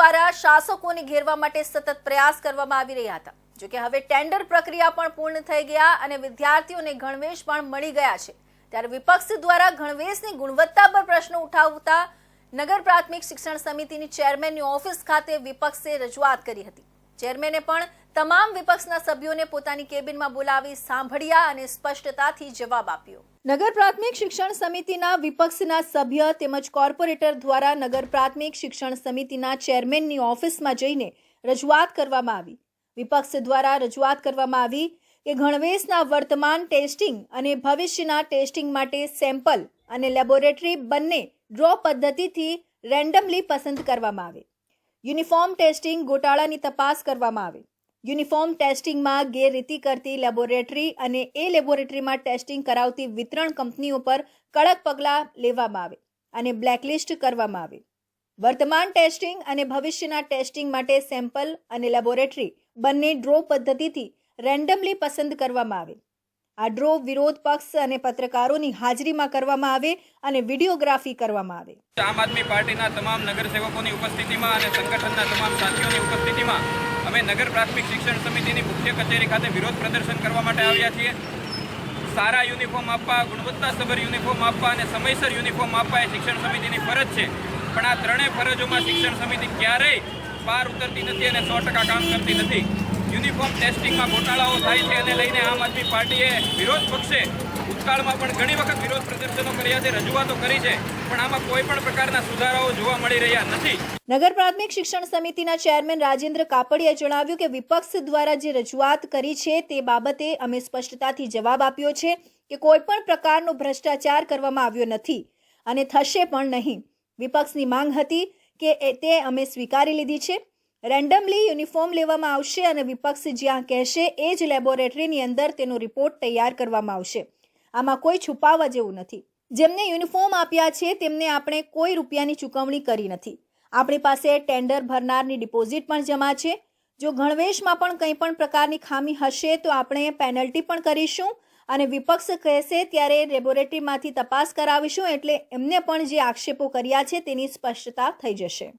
દ્વારા શાસકોને ઘેરવા માટે સતત પ્રયાસ કરવામાં આવી રહ્યા હતા. જોકે હવે ટેન્ડર પ્રક્રિયા પણ પૂર્ણ થઈ ગયા અને વિદ્યાર્થીઓને ગણવેશ પણ મળી ગયા છે. ત્યારે વિપક્ષ દ્વારા ગણવેશની ગુણવત્તા પર પ્રશ્નો ઉઠાવતા નગર પ્રાથમિક શિક્ષણ સમિતિની ચેરમેનની ઓફિસ ખાતે વિપક્ષે રજૂઆત કરી હતી. ચેરમેને પણ તમામ વિપક્ષના સભ્યોને પોતાની કેબિનમાં બોલાવી સાંભળ્યા અને સ્પષ્ટતાથી જવાબ આપ્યો. નગર પ્રાથમિક શિક્ષણ સમિતિના વિપક્ષના સભ્ય તેમજ કોર્પોરેટર દ્વારા નગર પ્રાથમિક શિક્ષણ સમિતિના ચેરમેનની ઓફિસમાં જઈને રજૂઆત કરવામાં આવી. વિપક્ષ દ્વારા રજૂઆત કરવામાં આવી કે ગણવેશના વર્તમાન ટેસ્ટિંગ અને ભવિષ્યના ટેસ્ટિંગ માટે સેમ્પલ અને લેબોરેટરી બંને ડ્રો પદ્ધતિથી રેન્ડમલી પસંદ કરવામાં આવે. યુનિફોર્મ ટેસ્ટિંગ ગોટાળાની તપાસ કરવામાં આવે. યુનિફોર્મ ટેસ્ટિંગમાં ગેરરીતિ કરતી લેબોરેટરી અને એ લેબોરેટરીમાં ટેસ્ટિંગ કરાવતી વિતરણ કંપનીઓ પર કડક પગલાં લેવામાં આવે અને બ્લેકલિસ્ટ કરવામાં આવે. વર્તમાન ટેસ્ટિંગ અને ભવિષ્યના ટેસ્ટિંગ માટે સેમ્પલ અને લેબોરેટરી બંને ડ્રો પદ્ધતિથી રેન્ડમલી પસંદ કરવામાં આવે. આ ડ્રો વિરોધ પક્ષ અને પત્રકારોની હાજરીમાં કરવામાં આવે અને વિડીયોગ્રાફી કરવામાં આવે. આમ આદમી પાર્ટીના તમામ નગરસેવકોની ઉપસ્થિતિમાં અને સંગઠનના તમામ સાથીઓની ઉપસ્થિતિમાં અમે નગર પ્રાથમિક શિક્ષણ સમિતિની મુખ્ય કચેરી ખાતે વિરોધ પ્રદર્શન કરવા માટે આવ્યા છીએ. સારા યુનિફોર્મ આપવા ગુણવત્તાસભર યુનિફોર્મ આપવા અને સમયસર યુનિફોર્મ આપવા એ શિક્ષણ સમિતિની ફરજ છે. પણ આ ત્રણેય ફરજોમાં શિક્ષણ સમિતિ ક્યારેય પાર ઉતરતી નથી અને સો કામ કરતી નથી. યુનિફોર્મ ટેસ્ટિંગમાં ગોટાળાઓ થાય છે અને લઈને આમ આદમી પાર્ટીએ વિરોધ પક્ષે ભૂતકાળમાં પણ ઘણી વખત વિરોધ પ્રદર્શનો કર્યા છે, રજૂઆતો કરી છે, પણ આમાં કોઈ પણ પ્રકારના સુધારાઓ જોવા મળી રહ્યા નથી. નગર પ્રાથમિક શિક્ષણ સમિતિના ચેરમેન રાજેન્દ્ર કાપડિયાએ જણાવ્યું કે વિપક્ષ દ્વારા જે રજૂઆત કરી છે, તે બાબતે અમે સ્પષ્ટતાથી જવાબ આપ્યો છે કે કોઈ પણ પ્રકારનો ભ્રષ્ટાચાર કરવામાં આવ્યો નથી અને થશે પણ નહીં. વિપક્ષની માંગ હતી કે તે અમે સ્વીકારી લીધી છે. રેન્ડમલી યુનિફોર્મ લેવામાં આવશે અને વિપક્ષ જ્યાં કહેશે, એ જ લેબોરેટરીની અંદર તેનો રિપોર્ટ તૈયાર કરવામાં આવશે. આમાં કોઈ છુપાવવા જેવું નથી. જેમને યુનિફોર્મ આપ્યા છે, તેમને આપણે કોઈ રૂપિયાની ચૂકવણી કરી નથી. આપણી પાસે ટેન્ડર ભરનારની ડિપોઝિટ પણ જમા છે. જો ગણવેશમાં પણ કંઈ પણ પ્રકારની ખામી હશે, તો આપણે પેનલ્ટી પણ કરીશું અને વિપક્ષ કહેશે, ત્યારે લેબોરેટરીમાંથી તપાસ કરાવીશું, એટલે એમને પણ જે આક્ષેપો કર્યા છે, તેની સ્પષ્ટતા થઈ જશે.